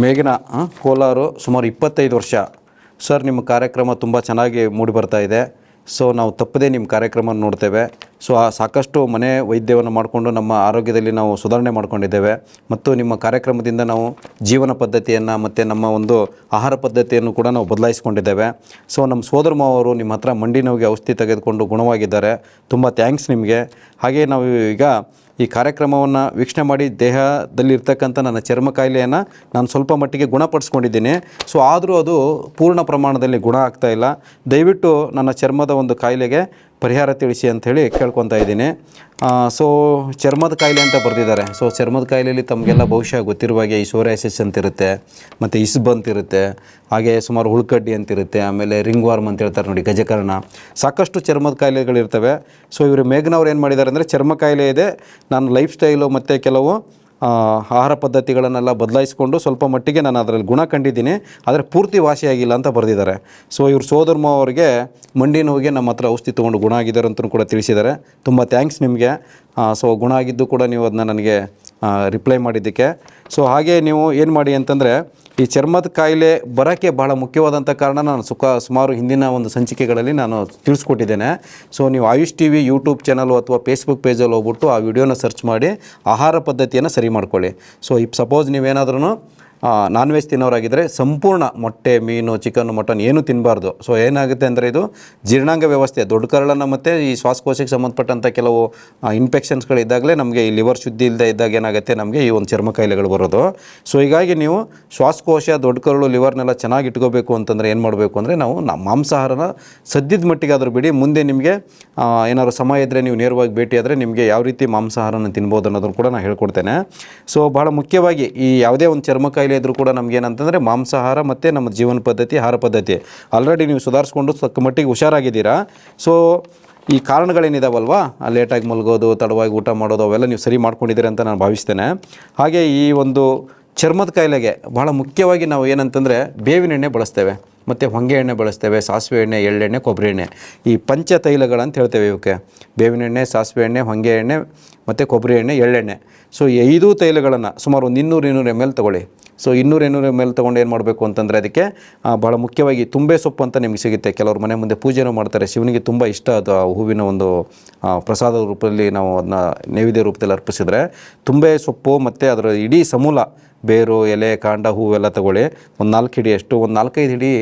ಮೇಘನಾ ಕೋಲಾರು ಸುಮಾರು ಇಪ್ಪತ್ತೈದು ವರ್ಷ. ಸರ್, ನಿಮ್ಮ ಕಾರ್ಯಕ್ರಮ ತುಂಬ ಚೆನ್ನಾಗಿ ಮೂಡಿ ಬರ್ತಾ ಇದೆ. ಸೊ, ನಾವು ತಪ್ಪದೇ ನಿಮ್ಮ ಕಾರ್ಯಕ್ರಮ ನೋಡ್ತೇವೆ. ಸೊ, ಆ, ಸಾಕಷ್ಟು ಮನೆ ವೈದ್ಯವನ್ನು ಮಾಡಿಕೊಂಡು ನಮ್ಮ ಆರೋಗ್ಯದಲ್ಲಿ ನಾವು ಸುಧಾರಣೆ ಮಾಡ್ಕೊಂಡಿದ್ದೇವೆ. ಮತ್ತು ನಿಮ್ಮ ಕಾರ್ಯಕ್ರಮದಿಂದ ನಾವು ಜೀವನ ಪದ್ಧತಿಯನ್ನು ಮತ್ತು ನಮ್ಮ ಒಂದು ಆಹಾರ ಪದ್ಧತಿಯನ್ನು ಕೂಡ ನಾವು ಬದಲಾಯಿಸ್ಕೊಂಡಿದ್ದೇವೆ. ಸೊ, ನಮ್ಮ ಸೋದರ ಮಾವರು ನಿಮ್ಮ ಹತ್ರ ಮಂಡಿ ನೋವಿಗೆ ಔಷಧಿ ತೆಗೆದುಕೊಂಡು ಗುಣವಾಗಿದ್ದಾರೆ. ತುಂಬ ಥ್ಯಾಂಕ್ಸ್ ನಿಮಗೆ. ಹಾಗೆ ನಾವು ಈಗ ಈ ಕಾರ್ಯಕ್ರಮವನ್ನು ವೀಕ್ಷಣೆ ಮಾಡಿ ದೇಹದಲ್ಲಿರ್ತಕ್ಕಂಥ ನನ್ನ ಚರ್ಮ ಕಾಯಿಲೆಯನ್ನು ನಾನು ಸ್ವಲ್ಪ ಮಟ್ಟಿಗೆ ಗುಣಪಡಿಸ್ಕೊಂಡಿದ್ದೀನಿ. ಸೊ ಆದರೂ ಅದು ಪೂರ್ಣ ಪ್ರಮಾಣದಲ್ಲಿ ಗುಣ ಆಗ್ತಾ ಇಲ್ಲ. ದಯವಿಟ್ಟು ನನ್ನ ಚರ್ಮದ ಒಂದು ಕಾಯಿಲೆಗೆ ಪರಿಹಾರ ತಿಳಿಸಿ ಅಂಥೇಳಿ ಕೇಳ್ಕೊತಾ ಇದ್ದೀನಿ. ಸೊ ಚರ್ಮದ ಕಾಯಿಲೆ ಅಂತ ಬರೆದಿದ್ದಾರೆ. ಸೊ ಚರ್ಮದ ಕಾಯಿಲೆಯಲ್ಲಿ ತಮಗೆಲ್ಲ ಬಹುಶಃ ಗೊತ್ತಿರುವ ಹಾಗೆ ಈ ಸೋರಿಯಾಸಿಸ್ ಅಂತಿರುತ್ತೆ ಮತ್ತು ಇಸ್ಬ್ ಅಂತಿರುತ್ತೆ ಹಾಗೆ ಸುಮಾರು ಹುಳ್ಕಡ್ಡಿ ಅಂತಿರುತ್ತೆ ಆಮೇಲೆ ರಿಂಗ್ ವಾರ್ಮ್ ಅಂತ ಹೇಳ್ತಾರೆ ನೋಡಿ, ಗಜಕರ್ಣ. ಸಾಕಷ್ಟು ಚರ್ಮದ ಕಾಯಿಲೆಗಳಿರ್ತವೆ. ಸೊ ಇವರು ಮೇಘನವ್ರು ಏನು ಮಾಡಿದ್ದಾರೆ ಅಂದರೆ ಚರ್ಮ ಕಾಯಿಲೆ ಇದೆ. ನಾನು ಲೈಫ್ ಸ್ಟೈಲು ಮತ್ತು ಕೆಲವು ಆಹಾರ ಪದ್ಧತಿಗಳನ್ನೆಲ್ಲ ಬದಲಾಯಿಸಿಕೊಂಡು ಸ್ವಲ್ಪ ಮಟ್ಟಿಗೆ ನಾನು ಅದರಲ್ಲಿ ಗುಣ ಕಂಡಿದ್ದೀನಿ, ಆದರೆ ಪೂರ್ತಿ ವಾಸಿಯಾಗಿಲ್ಲ ಅಂತ ಬರೆದಿದ್ದಾರೆ. ಸೊ ಇವ್ರ ಸೋದರ್ಮ ಅವರಿಗೆ ಮಂಡಿ ನೋವಿಗೆ ನಮ್ಮ ಹತ್ರ ಔಷಧಿ ತೊಗೊಂಡು ಗುಣ ಆಗಿದ್ದಾರೆ ಅಂತಲೂ ಕೂಡ ತಿಳಿಸಿದ್ದಾರೆ. ತುಂಬ ಥ್ಯಾಂಕ್ಸ್ ನಿಮಗೆ. ಸೊ ಗುಣ ಆಗಿದ್ದು ಕೂಡ ನೀವು ಅದನ್ನ ನನಗೆ ರಿಪ್ಲೈ ಮಾಡಿದ್ದಕ್ಕೆ. ಸೊ ಹಾಗೆ ನೀವು ಏನು ಮಾಡಿ ಅಂತಂದರೆ ಈ ಚರ್ಮದ ಕಾಯಿಲೆ ಬರೋಕ್ಕೆ ಬಹಳ ಮುಖ್ಯವಾದಂಥ ಕಾರಣ ನಾನು ಸುಖ ಸುಮಾರು ಹಿಂದಿನ ಒಂದು ಸಂಚಿಕೆಗಳಲ್ಲಿ ನಾನು ತಿಳಿಸ್ಕೊಟ್ಟಿದ್ದೇನೆ. ಸೊ ನೀವು Ayush T V YouTube channel ಅಥವಾ ಫೇಸ್ಬುಕ್ ಪೇಜಲ್ಲಿ ಹೋಗ್ಬಿಟ್ಟು ಆ ವಿಡಿಯೋನ ಸರ್ಚ್ ಮಾಡಿ ಆಹಾರ ಪದ್ಧತಿಯನ್ನು ಸರಿ ಮಾಡ್ಕೊಳ್ಳಿ. ಸೊ ಇಪ್ ಸಪೋಸ್ ನೀವೇನಾದ್ರೂ ನಾನ್ ವೆಜ್ ತಿನ್ನೋರಾಗಿದ್ದರೆ ಸಂಪೂರ್ಣ ಮೊಟ್ಟೆ, ಮೀನು ಚಿಕನ್ ಮಟನ್ ಏನೂ ತಿನ್ನಬಾರ್ದು ಸೊ ಏನಾಗುತ್ತೆ ಅಂದರೆ ಇದು ಜೀರ್ಣಾಂಗ ವ್ಯವಸ್ಥೆ, ದೊಡ್ಡ ಕರಳನ್ನು ಮತ್ತು ಈ ಶ್ವಾಸಕೋಶಕ್ಕೆ ಸಂಬಂಧಪಟ್ಟಂಥ ಕೆಲವು ಇನ್ಫೆಕ್ಷನ್ಸ್ಗಳಿದ್ದಾಗಲೇ ನಮಗೆ ಈ ಲಿವರ್ ಶುದ್ಧಿ ಇಲ್ಲದೆ ಇದ್ದಾಗ ಏನಾಗುತ್ತೆ ನಮಗೆ ಈ ಒಂದು ಚರ್ಮ ಕಾಯಿಲೆಗಳು ಬರೋದು. ಸೊ ಹೀಗಾಗಿ ನೀವು ಶ್ವಾಸಕೋಶ, ದೊಡ್ಡ ಕರಳು ಲಿವರ್ನೆಲ್ಲ ಚೆನ್ನಾಗಿ ಇಟ್ಕೋಬೇಕು ಅಂತಂದರೆ ಏನು ಮಾಡಬೇಕು ಅಂದರೆ ನಾವು ನಮ್ಮ ಮಾಂಸಾಹಾರನ ಸದ್ಯದ ಮಟ್ಟಿಗಾದರೂ ಬಿಡಿ, ಮುಂದೆ ನಿಮಗೆ ಏನಾದರೂ ಸಮಯ ಇದ್ದರೆ ನೀವು ನೇರವಾಗಿ ಭೇಟಿಯಾದರೆ ನಿಮಗೆ ಯಾವ ರೀತಿ ಮಾಂಸಾಹಾರನ ತಿನ್ಬೋದು ಅನ್ನೋದನ್ನು ಕೂಡ ನಾನು ಹೇಳ್ಕೊಡ್ತೇನೆ. ಸೊ ಭಾಳ ಮುಖ್ಯವಾಗಿ ಈ ಯಾವುದೇ ಒಂದು ಚರ್ಮ ಕಾಯಿಲೆ ಇದ್ದರೂ ಕೂಡ ನಮಗೇನಂತಂದರೆ ಮಾಂಸಾಹಾರ ಮತ್ತು ನಮ್ಮ ಜೀವನ ಪದ್ಧತಿ, ಆಹಾರ ಪದ್ಧತಿ. ಆಲ್ರೆಡಿ ನೀವು ಸುಧಾರಿಸ್ಕೊಂಡು ತಕ್ಕ ಮಟ್ಟಿಗೆ ಹುಷಾರಾಗಿದ್ದೀರಾ? ಸೊ ಈ ಕಾರಣಗಳೇನಿದಾವಲ್ವಾ? ಲೇಟಾಗಿ ಮಲಗೋದು, ತಡವಾಗಿ ಊಟ ಮಾಡೋದು, ಅವೆಲ್ಲ ನೀವು ಸರಿ ಮಾಡ್ಕೊಂಡಿದ್ದೀರಿ ಅಂತ ನಾನು ಭಾವಿಸ್ತೇನೆ. ಹಾಗೆ ಈ ಒಂದು ಚರ್ಮದ ಕಾಯಿಲೆಗೆ ಭಾಳ ಮುಖ್ಯವಾಗಿ ನಾವು ಏನಂತಂದರೆ ಬೇವಿನ ಎಣ್ಣೆ ಬಳಸ್ತೇವೆ. ಮತ್ತು ಹೊಂಗೆ ಎಣ್ಣೆ ಬಳಸ್ತೇವೆ, ಸಾಸಿವೆ ಎಣ್ಣೆ ಎಳ್ಳೆಣ್ಣೆ ಕೊಬ್ಬರಿ ಎಣ್ಣೆ. ಈ ಪಂಚ ತೈಲಗಳಂತ ಹೇಳ್ತೇವೆ ಇವಕ್ಕೆ. ಬೇವಿನ ಎಣ್ಣೆ, ಸಾಸಿವೆ ಎಣ್ಣೆ, ಹೊಂಗೆ ಎಣ್ಣೆ, ಮತ್ತು ಕೊಬ್ಬರಿ ಎಣ್ಣೆ, ಎಳ್ಳೆಣ್ಣೆ. ಸೊ ಐದು ತೈಲಗಳನ್ನು ಸುಮಾರು ಒಂದು ಇನ್ನೂರು ಇನ್ನೂರು ಎಂ ಎಲ್ ತೊಗೊಳ್ಳಿ. ಸೊ ಇನ್ನೂರು ಇನ್ನೂರ ಮೇಲೆ ತೊಗೊಂಡು ಏನು ಮಾಡಬೇಕು ಅಂತಂದರೆ ಅದಕ್ಕೆ ಭಾಳ ಮುಖ್ಯವಾಗಿ ತುಂಬೆ ಸೊಪ್ಪು ಅಂತ ನಿಮಗೆ ಸಿಗುತ್ತೆ. ಕೆಲವರು ಮನೆ ಮುಂದೆ ಪೂಜೆನೂ ಮಾಡ್ತಾರೆ. ಶಿವನಿಗೆ ತುಂಬ ಇಷ್ಟ ಅದು ಆ ಹೂವಿನ ಒಂದು ಪ್ರಸಾದ ರೂಪದಲ್ಲಿ ನಾವು ಅದನ್ನ ನೈವೇದ್ಯ ರೂಪದಲ್ಲಿ ಅರ್ಪಿಸಿದ್ರೆ, ತುಂಬೆ ಸೊಪ್ಪು ಮತ್ತು ಅದರ ಇಡೀ ಸಮೂಲ, ಬೇರು, ಎಲೆ, ಕಾಂಡ, ಹೂವೆಲ್ಲ ತಗೊಳ್ಳಿ, ಒಂದು ನಾಲ್ಕು ಹಿಡಿಯಷ್ಟು ಒಂದು ನಾಲ್ಕೈದು ಹಿಡಿ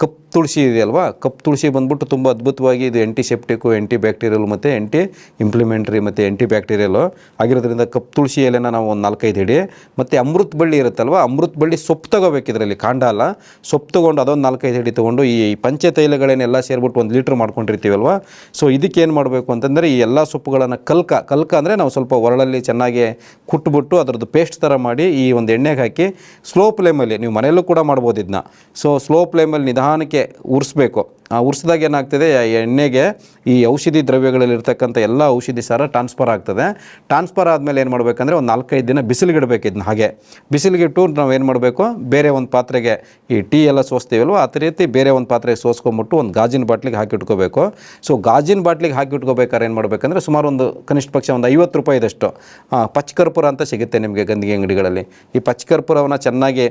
ಕಪ್ ತುಳಸಿ ಇದೆಯಲ್ವಾ ಕಪ್ ತುಳಸಿ ಬಂದ್ಬಿಟ್ಟು ತುಂಬ ಅದ್ಭುತವಾಗಿ ಇದು ಆ್ಯಂಟಿಸೆಪ್ಟಿಕ್ಕು ಆ್ಯಂಟಿ ಬ್ಯಾಕ್ಟೀರಿಯಲ್ ಮತ್ತು ಆ್ಯಂಟಿ ಇಂಪ್ಲಿಮೆಂಟ್ರಿ ಮತ್ತು ಆ್ಯಂಟಿ ಬ್ಯಾಕ್ಟೀರಿಯಲು ಆಗಿರೋದ್ರಿಂದ ಕಪ್ ತುಳಸಿ ಎಲೆನ ನಾವು ಒಂದು ನಾಲ್ಕೈದು ಹಿಡಿ, ಮತ್ತು ಅಮೃತ ಬಳ್ಳಿ ಇರುತ್ತಲ್ವ ಅಮೃತ ಬಳ್ಳಿ ಸೊಪ್ಪು ತಗೋಬೇಕು ಇದರಲ್ಲಿ, ಕಾಂಡ ಅಲ್ಲ. ಸೊಪ್ಪು ತೊಗೊಂಡು ಅದೊಂದು ನಾಲ್ಕೈದು ಹಿಡಿ ತೊಗೊಂಡು ಈ ಪಂಚೆ ತೈಲಗಳನ್ನೆಲ್ಲ ಸೇರಿಬಿಟ್ಟು ಒಂದು ಲೀಟ್ರ್ ಮಾಡ್ಕೊಂಡಿರ್ತೀವಲ್ವ ಸೊ ಇದಕ್ಕೆ ಏನು ಮಾಡಬೇಕು ಅಂತಂದರೆ ಈ ಎಲ್ಲ ಸೊಪ್ಪುಗಳನ್ನು ಕಲ್ಕ ಕಲ್ಕ ಅಂದರೆ ನಾವು ಸ್ವಲ್ಪ ಒರಳಲ್ಲಿ ಚೆನ್ನಾಗಿ ಕುಟ್ಬಿಟ್ಟು ಅದರದ್ದು ಪೇಸ್ಟ್ ಥರ ಮಾಡಿ ಈ ಒಂದು ಎಣ್ಣೆಗೆ ಹಾಕಿ ಸ್ಲೋ ಫ್ಲೇಮಲ್ಲಿ ನೀವು ಮನೆಯಲ್ಲೂ ಕೂಡ ಮಾಡ್ಬೋದು ಇದನ್ನ ಸೊ ಸ್ಲೋ ಫ್ಲೇಮಲ್ಲಿ ನಿಧಾನಕ್ಕೆ ಉರಿಸ್ಬೇಕು. ಆ, ಉರಿಸಿದಾಗ ಏನಾಗ್ತದೆ ಎಣ್ಣೆಗೆ ಈ ಔಷಧಿ ದ್ರವ್ಯಗಳಲ್ಲಿರ್ತಕ್ಕಂಥ ಎಲ್ಲ ಔಷಧಿ ಸಾರ ಟ್ರಾನ್ಸ್ಫರ್ ಆಗ್ತದೆ. ಟ್ರಾನ್ಸ್ಫರ್ ಆದಮೇಲೆ ಏನು ಮಾಡಬೇಕಂದ್ರೆ ಒಂದು ನಾಲ್ಕೈದು ದಿನ ಬಿಸಿಲಿಗಿಡಬೇಕು ಇದನ್ನ ಹಾಗೆ. ಬಿಸಿಲಿಗಿಟ್ಟು ನಾವು ಏನು ಮಾಡಬೇಕು, ಬೇರೆ ಒಂದು ಪಾತ್ರೆಗೆ ಈ ಟೀ ಎಲ್ಲ ಸೋಸ್ತೀವಲ್ವೋ ಆ ರೀತಿ ಬೇರೆ ಒಂದು ಪಾತ್ರೆಗೆ ಸೋಸ್ಕೊಂಬಿಟ್ಟು ಒಂದು ಗಾಜಿನ ಬಾಟ್ಲಿಗೆ ಹಾಕಿಟ್ಕೋಬೇಕು ಸೊ ಗಾಜಿನ ಬಾಟ್ಲಿಗೆ ಹಾಕಿಟ್ಕೋಬೇಕಾದ್ರೆ ಏನು ಮಾಡಬೇಕಂದ್ರೆ ಸುಮಾರು ಒಂದು ಕನಿಷ್ಠ ಪಕ್ಷ ಒಂದು ಐವತ್ತು ರೂಪಾಯಿದಷ್ಟು ಪಚ್ಚಕರ್ಪೂರ ಅಂತ ಸಿಗುತ್ತೆ ನಿಮಗೆ ಗಂದಿಗೆ ಅಂಗಡಿಗಳಲ್ಲಿ. ಈ ಪಚ್ಕರ್ಪೂರವನ್ನು ಚೆನ್ನಾಗಿ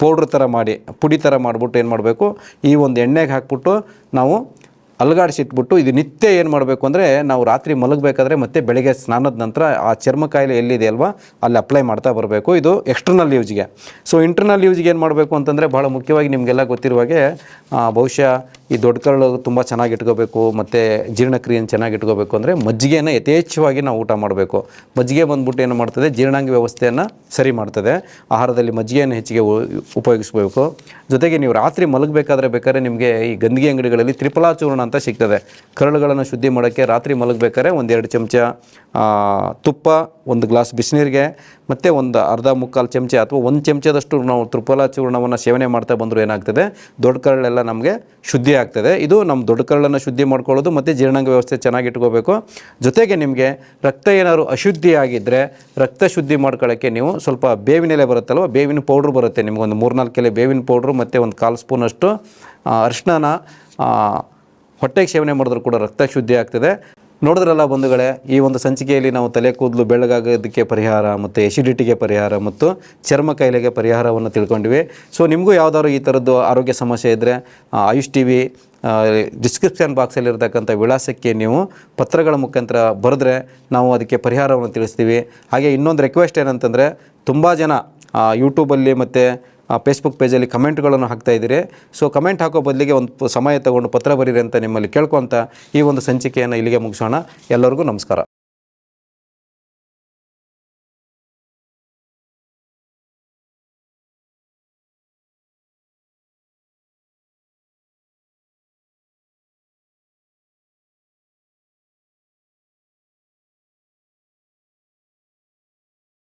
ಪೌಡ್ರ್ ಥರ ಮಾಡಿ ಪುಡಿ ಥರ ಮಾಡಿಬಿಟ್ಟು ಏನು ಮಾಡಬೇಕು ಈ ಒಂದು ಎಣ್ಣೆಗೆ ಹಾಕ್ಬಿಟ್ಟು ನಾವು ಅಲಗಾಡಿಸಿಟ್ಬಿಟ್ಟು ಇದು ನಿತ್ಯ ಏನು ಮಾಡಬೇಕು ಅಂದರೆ ನಾವು ರಾತ್ರಿ ಮಲಗಬೇಕಾದ್ರೆ ಮತ್ತೆ ಬೆಳಗ್ಗೆ ಸ್ನಾನದ ನಂತರ ಆ ಚರ್ಮ ಕಾಯಿಲೆ ಎಲ್ಲಿದೆ ಅಲ್ವಾ ಅಲ್ಲಿ ಅಪ್ಲೈ ಮಾಡ್ತಾ ಬರಬೇಕು. ಇದು ಎಕ್ಸ್ಟರ್ನಲ್ ಯೂಸ್ಗೆ ಸೊ ಇಂಟರ್ನಲ್ ಯೂಸ್ಗೆ ಏನು ಮಾಡಬೇಕು ಅಂತಂದರೆ ಭಾಳ ಮುಖ್ಯವಾಗಿ ನಿಮಗೆಲ್ಲ ಗೊತ್ತಿರುವ ಹಾಗೆ ಆ, ಬಹುಶಃ ಈ ದೊಡ್ಡ ಕರಳು ತುಂಬ ಚೆನ್ನಾಗಿ ಇಟ್ಕೋಬೇಕು, ಮತ್ತು ಜೀರ್ಣಕ್ರಿಯೆಯನ್ನು ಚೆನ್ನಾಗಿ ಇಟ್ಕೋಬೇಕು ಅಂದರೆ ಮಜ್ಜಿಗೆಯನ್ನು ಯಥೇಚ್ಛವಾಗಿ ನಾವು ಊಟ ಮಾಡಬೇಕು. ಮಜ್ಜಿಗೆ ಬಂದ್ಬಿಟ್ಟು ಏನು ಮಾಡ್ತದೆ? ಜೀರ್ಣಾಂಗ ವ್ಯವಸ್ಥೆಯನ್ನು ಸರಿ ಮಾಡ್ತದೆ. ಆಹಾರದಲ್ಲಿ ಮಜ್ಜಿಗೆಯನ್ನು ಹೆಚ್ಚಿಗೆ ಉಪಯೋಗಿಸ್ಬೇಕು. ಜೊತೆಗೆ ನೀವು ರಾತ್ರಿ ಮಲಗಬೇಕಾದ್ರೆ ಬೇಕಾದ್ರೆ ನಿಮಗೆ ಈ ಗಂದಿಗೆ ಅಂಗಡಿಗಳಲ್ಲಿ ತ್ರಿಫಲಾ ಚೂರ್ಣ ಅಂತ ಸಿಗ್ತದೆ. ಕರಳುಗಳನ್ನು ಶುದ್ಧಿ ಮಾಡೋಕ್ಕೆ ರಾತ್ರಿ ಮಲಗಬೇಕಾದ್ರೆ ಒಂದೆರಡು ಚಮಚ ತುಪ್ಪ ಒಂದು ಗ್ಲಾಸ್ ಬಿಸಿನೀರಿಗೆ, ಮತ್ತು ಒಂದು ಅರ್ಧ ಮುಕ್ಕಾಲು ಚಮಚ ಅಥವಾ ಒಂದು ಚಮಚದಷ್ಟು ನಾವು ತ್ರಿಫಲ ಚೂರ್ಣವನ್ನು ಸೇವನೆ ಮಾಡ್ತಾ ಬಂದರೂ ಏನಾಗ್ತದೆ? ದೊಡ್ಡ ಕರಳೆಲ್ಲ ನಮಗೆ ಶುದ್ಧಿ ಆಗ್ತದೆ. ಇದು ನಮ್ಮ ದೊಡ್ಡ ಕರಳನ್ನು ಶುದ್ಧಿ ಮಾಡ್ಕೊಳ್ಳೋದು ಮತ್ತು ಜೀರ್ಣಾಂಗ ವ್ಯವಸ್ಥೆ ಚೆನ್ನಾಗಿ ಇಟ್ಕೋಬೇಕು. ಜೊತೆಗೆ ನಿಮಗೆ ರಕ್ತ ಏನಾದರೂ ಅಶುದ್ಧಿ ಆಗಿದ್ದರೆ ರಕ್ತ ಶುದ್ಧಿ ಮಾಡ್ಕೊಳ್ಳೋಕ್ಕೆ ನೀವು ಸ್ವಲ್ಪ ಬೇವಿನ ಎಲೆ ಬರುತ್ತಲ್ವ? ಬೇವಿನ ಪೌಡ್ರ್ ಬರುತ್ತೆ ನಿಮ್ಗೊಂದು ಮೂರ್ನಾಲ್ಕು ಎಲೆ ಬೇವಿನ ಪೌಡ್ರು ಮತ್ತು ಒಂದು ಕಾಲು ಸ್ಪೂನಷ್ಟು ಅರಿಶಿಣನ ಹೊಟ್ಟೆಗೆ ಸೇವನೆ ಮಾಡಿದ್ರು ಕೂಡ ರಕ್ತ ಶುದ್ಧಿ ಆಗ್ತದೆ. ನೋಡಿದ್ರಲ್ಲ ಬಂಧುಗಳೇ, ಈ ಒಂದು ಸಂಚಿಕೆಯಲ್ಲಿ ನಾವು ತಲೆ ಕೂದಲು ಬೆಳಗಾಗೋದಕ್ಕೆ ಪರಿಹಾರ ಮತ್ತು ಎಸಿಡಿಟಿಗೆ ಪರಿಹಾರ ಮತ್ತು ಚರ್ಮ ಕಾಯಿಲೆಗೆ ಪರಿಹಾರವನ್ನು ತಿಳ್ಕೊಂಡಿವಿ. ಸೊ ನಿಮಗೂ ಯಾವುದಾದ್ರು ಈ ಥರದ್ದು ಆರೋಗ್ಯ ಸಮಸ್ಯೆ ಇದ್ದರೆ ಆಯುಷ್ ಟಿ ವಿ ಡಿಸ್ಕ್ರಿಪ್ಷನ್ ಬಾಕ್ಸಲ್ಲಿರ್ತಕ್ಕಂಥ ವಿಳಾಸಕ್ಕೆ ನೀವು ಪತ್ರಗಳ ಮುಖಾಂತರ ಬರೆದ್ರೆ ನಾವು ಅದಕ್ಕೆ ಪರಿಹಾರವನ್ನು ತಿಳಿಸ್ತೀವಿ. ಹಾಗೆ ಇನ್ನೊಂದು ರಿಕ್ವೆಸ್ಟ್ ಏನಂತಂದರೆ, ತುಂಬ ಜನ ಯೂಟ್ಯೂಬಲ್ಲಿ ಮತ್ತು ಫೇಸ್ಬುಕ್ ಪೇಜಲ್ಲಿ ಕಮೆಂಟ್ಗಳನ್ನು ಹಾಕ್ತಾ ಇದ್ದೀರಿ. ಸೊ ಕಮೆಂಟ್ ಹಾಕೋ ಬದಲಿಗೆ ಒಂದು ಸಮಯ ತಗೊಂಡು ಪತ್ರ ಬರೀರಿ ಅಂತ ನಿಮ್ಮಲ್ಲಿ ಕೇಳ್ಕೊತ ಈ ಒಂದು ಸಂಚಿಕೆಯನ್ನು ಇಲ್ಲಿಗೆ ಮುಗಿಸೋಣ. ಎಲ್ಲರಿಗೂ ನಮಸ್ಕಾರ.